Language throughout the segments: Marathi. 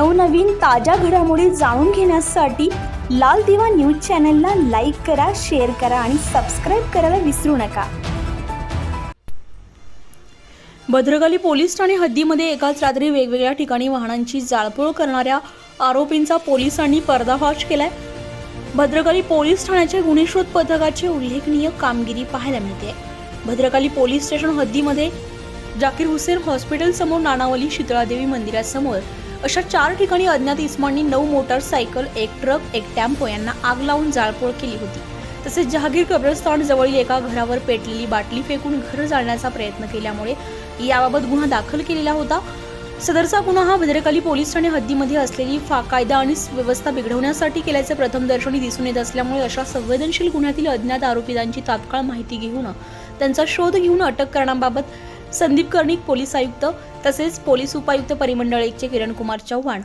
नवनवीन ताज्या घडामोडी जाणून घेण्यासाठी लाल दिवा न्यूज चॅनलला लाईक करा शेअर करा आणि सबस्क्राईब करायला विसरू नका. भद्रकाली पोलीस ठाणे हद्दीमध्ये एकाच रात्री वेगवेगळ्या ठिकाणी वाहनांची जाळपोळ करणाऱ्या आरोपींचा पोलिसांनी पर्दाफाश केलाय. भद्रकाली पोलीस ठाण्याच्या गुन्हे शोध पथकाची उल्लेखनीय कामगिरी पाहायला मिळते. भद्रकाली पोलीस स्टेशन हद्दीमध्ये जाकीर हुसेन हॉस्पिटल समोर नानावली शीतळादेवी मंदिरासमोर अशा चार ठिकाणी अज्ञात इसमांनी नऊ मोटारसायकल एक ट्रक एक टॅम्पो यांना आग लावून जाळपोळ केली होती. तसेच जहागीर कब्रस्तान जवळील एका घरावर पेटलेली बाटली फेकून घर जाळण्याचा प्रयत्न केल्यामुळे याबाबत गुन्हा दाखल केलेला होता. सदरचा गुन्हा हा भद्रकाली पोलीस ठाणे हद्दीमध्ये असलेली फा कायदा आणि व्यवस्था बिघडवण्यासाठी केल्याचे प्रथमदर्शनी दिसून येत असल्यामुळे अशा संवेदनशील गुन्ह्यातील अज्ञात आरोपितांची तात्काळ माहिती घेऊन त्यांचा शोध घेऊन अटक करण्याबाबत संदीप कर्णिक पोलीस आयुक्त तसेच पोलीस उपायुक्त परिमंडळ एकचे किरण कुमार चव्हाण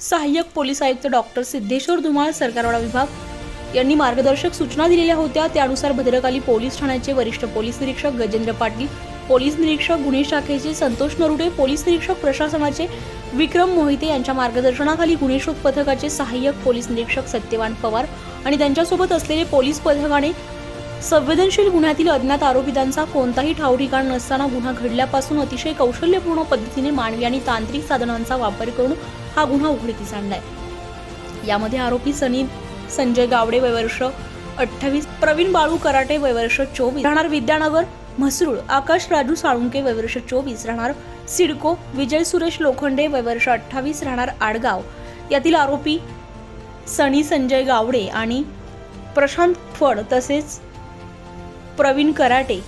सहाय्यक पोलीस आयुक्त डॉक्टर सिद्धेश्वर धुमाळ सरकारवाडा विभाग यांनी मार्गदर्शक सूचना दिलेल्या होत्या. त्यानुसार भद्रकाली पोलीस ठाण्याचे वरिष्ठ पोलीस निरीक्षक गजेंद्र पाटील पोलीस निरीक्षक गुन्हे शाखेचे संतोष नरुडे पोलीस निरीक्षक प्रशासनाचे विक्रम मोहिते यांच्या मार्गदर्शनाखाली गुन्हे शोध पथकाचे सहाय्यक पोलीस निरीक्षक सत्यवान पवार आणि त्यांच्यासोबत असलेले पोलीस पथकाने संवेदनशील गुन्ह्यातील अज्ञात आरोपितांचा कोणताही ठाव ठिकाण नसताना गुन्हा घडल्यापासून अतिशय कौशल्यपूर्ण पद्धतीने मानवी आणि तांत्रिक साधनांचा वापर करून हा गुन्हा उघडकीस आणलाय. यामध्ये आरोपी सनी संजय गावडे वयवर्ष अठ्ठावीस प्रवीण बाळू कराटे वयवर्ष चोवीस राहणार विद्यानगर म्हसरूळ आकाश राजू साळुंके वयवर्ष चोवीस राहणार सिडको विजय सुरेश लोखंडे वयवर्ष अठ्ठावीस राहणार आडगाव. यातील आरोपी सनी संजय गावडे आणि प्रशांत फड तसेच प्रवीण कराटे.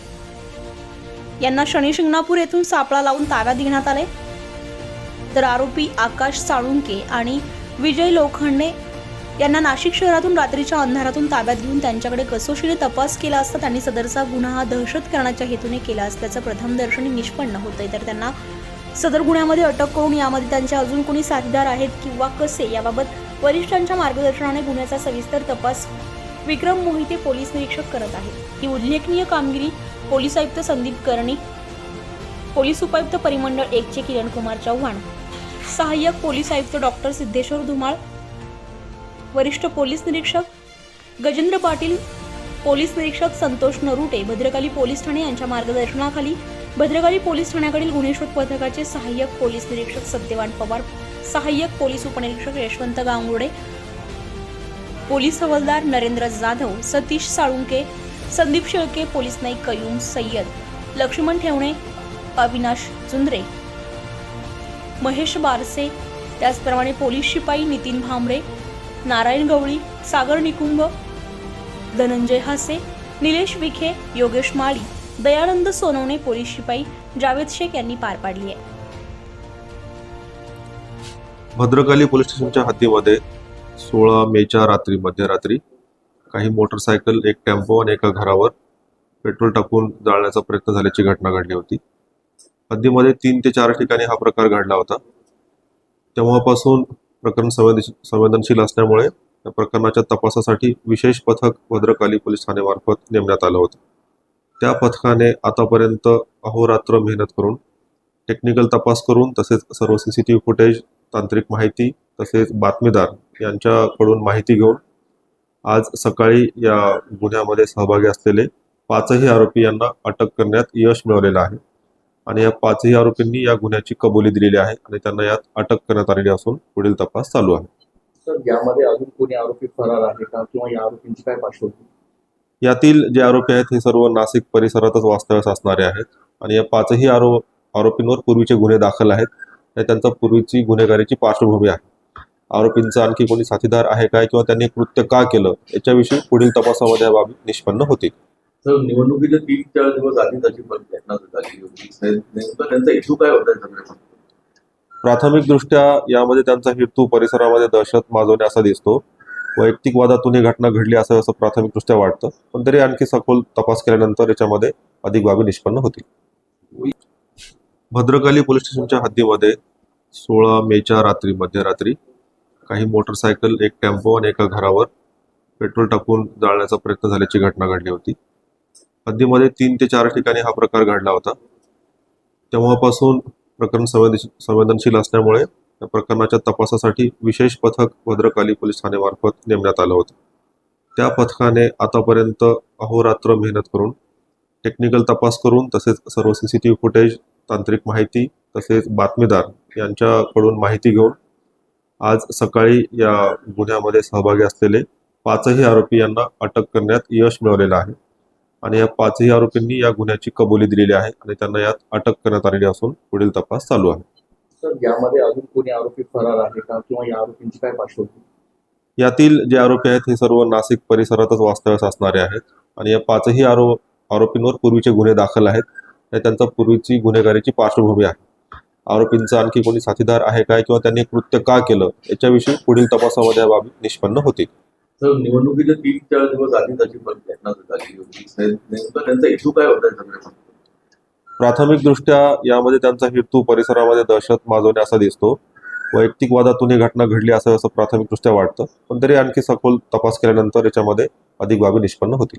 यांना शनिशिंगणापूर येथून सापळा लावून ताब्यात घेण्यात आले. तर आरोपी आकाश साळुंके आणि विजय लोखंडे यांना नाशिक शहरातून रात्रीच्या अंधारातून ताब्यात घेऊन त्यांच्याकडे कसोशीने तपास केला असता त्यांनी सदरचा गुन्हा हा दहशत करण्याच्या हेतूने केला असल्याचं प्रथमदर्शनी निष्पन्न निष्पन्न होतंय. तर त्यांना सदर गुन्ह्यामध्ये अटक करून यामध्ये त्यांचे अजून कोणी साथीदार आहेत किंवा कसे याबाबत वरिष्ठांच्या मार्गदर्शनाने गुन्ह्याचा सविस्तर तपास विक्रम मोहिते पोलीस निरीक्षक करत आहेत ही उल्लेखनीय कामगिरी पोलीस आयुक्त संदीप कर्णी पोलीस उपायुक्त परिमंडळ एकचे किरण कुमार चव्हाण सहाय्यक पोलीस आयुक्त डॉक्टर सिद्धेश्वर धुमाळ वरिष्ठ पोलीस निरीक्षक गजेंद्र पाटील पोलीस निरीक्षक संतोष नरुटे भद्रकाली पोलीस ठाणे यांच्या मार्गदर्शनाखाली भद्रकाली पोलीस ठाण्याकडील गुन्हे शोध पथकाचे सहाय्यक पोलीस निरीक्षक सत्यवान पवार सहाय्यक पोलीस उपनिरीक्षक यशवंत गांगुडे पोलीस हवालदार नरेंद्र जाधव सतीश साळुंके संदीप शेळके पोलीस नाईक कयूम सय्यद लक्ष्मण ठेवणे अविनाश चुंद्रे महेश बारसे त्याचप्रमाणे पोलीस शिपाई नितीन भांबरे नारायण गवळी सागर निकुंभ धनंजय हासे निलेश विखे योगेश माळी दयानंद सोनवणे पोलीस शिपाई जावेद शेख यांनी पार पाडली आहे. भद्रकाली पोलीस स्टेशनच्या हद्दीमध्ये सोळा मेच्या रात्री मध्यरात्री काही मोटरसायकल एक टेम्पो आणि एका घरावर पेट्रोल टाकून जाळण्याचा प्रयत्न झाल्याची घटना घडली होती. हद्दीमध्ये तीन ते चार ठिकाणी हा प्रकार घडला होता. तेव्हापासून प्रकरण संवेदनशील संवेदनशील असल्यामुळे या प्रकरणाच्या तपासासाठी विशेष पथक भद्रकाली पोलीस ठाण्यामार्फत नेमण्यात आलं होतं. त्या पथकाने आतापर्यंत अहोरात्र मेहनत करून टेक्निकल तपास करून तसेच सर्व C C T V footage तांत्रिक माहिती तसेच बातमीदार यांच्याकडून माहिती घेऊन आज सकाळी या गुन्ह्यामध्ये सहभागी असलेले पाचही आरोपी यांना अटक करण्यात यश मिळवलेलं आहे. आणि या पाचही आरोपींनी या गुन्ह्याची कबुली दिलेली आहे आणि त्यांना यात अटक करण्यात आलेली असून पुढील तपास चालू आहे. सर यामध्ये अजून कोणी आरोपी फरार आहे का? किंवा या आरोपींची काय पार्श्वभूमी यातील जे आरोपी आहेत हे सर्व नाशिक परिसरातच वास्तव्यास असणारे आहेत. आणि या पाचही आरो आरोपींवर पूर्वीचे गुन्हे दाखल आहेत. त्यांचा पूर्वीची गुन्हेगारीची पार्श्वभूमी आहे. आरोपींचा आणखी कोणी साथीदार आहे काय किंवा त्यांनी कृत्य का केलं याच्याविषयी पुढील तपासामध्ये या बाबी निष्पन्न होतील. सर निवडणुकीच्या तीन चार दिवस आधी त्याची घटना होती. त्यांचा इशू काय होता सगळ्या प्राथमिकदृष्ट्या यामध्ये त्यांचा हेतू परिसरामध्ये दहशत माजवणे असा दिसतो. वैयक्तिक वादातून ही घटना घडली असं असं प्राथमिकदृष्ट्या वाटतं. पण तरी आणखी सखोल तपास केल्यानंतर याच्यामध्ये अधिक बाबी निष्पन्न होतील. भद्रकाली पोलीस स्टेशनच्या हद्दीमध्ये सोळा मेच्या रात्री मध्यरात्री काही मोटरसायकल एक टेम्पो आणि एका घरावर पेट्रोल टाकून जाळण्याचा प्रयत्न झाल्याची घटना घडली होती. हद्दीमध्ये तीन ते चार ठिकाणी हा प्रकार घडला होता. तेव्हापासून प्रकरण संवेदनशील संवेदनशील असल्यामुळे या प्रकरणाच्या तपासासाठी विशेष पथक भद्रकाली पोलीस ठाण्यामार्फत नेमण्यात आलं होतं. त्या पथकाने आतापर्यंत अहोरात्र मेहनत करून टेक्निकल तपास करून तसेच सर्व C C T V footage तांत्रिक माहिती तसेच बातमीदार यांच्याकडून माहिती घेऊन आज सकाळी या गुन्ह्यामध्ये सहभागी असलेले पाचही आरोपी यांना अटक करण्यात यश मिळवलेलं आहे. आणि या पाचही आरोपींनी या गुन्ह्याची कबुली दिलेली आहे आणि त्यांना यात अटक करण्यात आलेली असून पुढील तपास चालू आहे. यामध्ये अजून कोणी आरोपी फरार आहे का किंवा या आरोपींची काय पार्श्वभूमी? यातील जे आरोपी आहेत हे सर्व नाशिक परिसरातच वास्तव्यास असणारे आहेत आणि या पाचही आरो आरोपींवर पूर्वीचे गुन्हे दाखल आहेत. त्यांचा पूर्वीची गुन्हेगारीची पार्श्वभूमी आहे. आरोपींचा आणखी कोणी साथीदार आहे काय किंवा त्यांनी कृत्य का केलं याच्याविषयी पुढील तपासामध्ये या बाबी निष्पन्न होतील. तर निवडणुकीच्या तीन चार दिवस आधी त्याची पण घटना झाली. होती त्यांचा काय होता या सगळ्या प्राथमिकदृष्ट्या यामध्ये त्यांचा हेतू परिसरामध्ये दहशत माजवणे असा दिसतो. वैयक्तिक वादातून ही घटना घडली असं असं प्राथमिकदृष्ट्या वाटतं. पण तरी आणखी सखोल तपास केल्यानंतर याच्यामध्ये अधिक बाबी निष्पन्न होतील.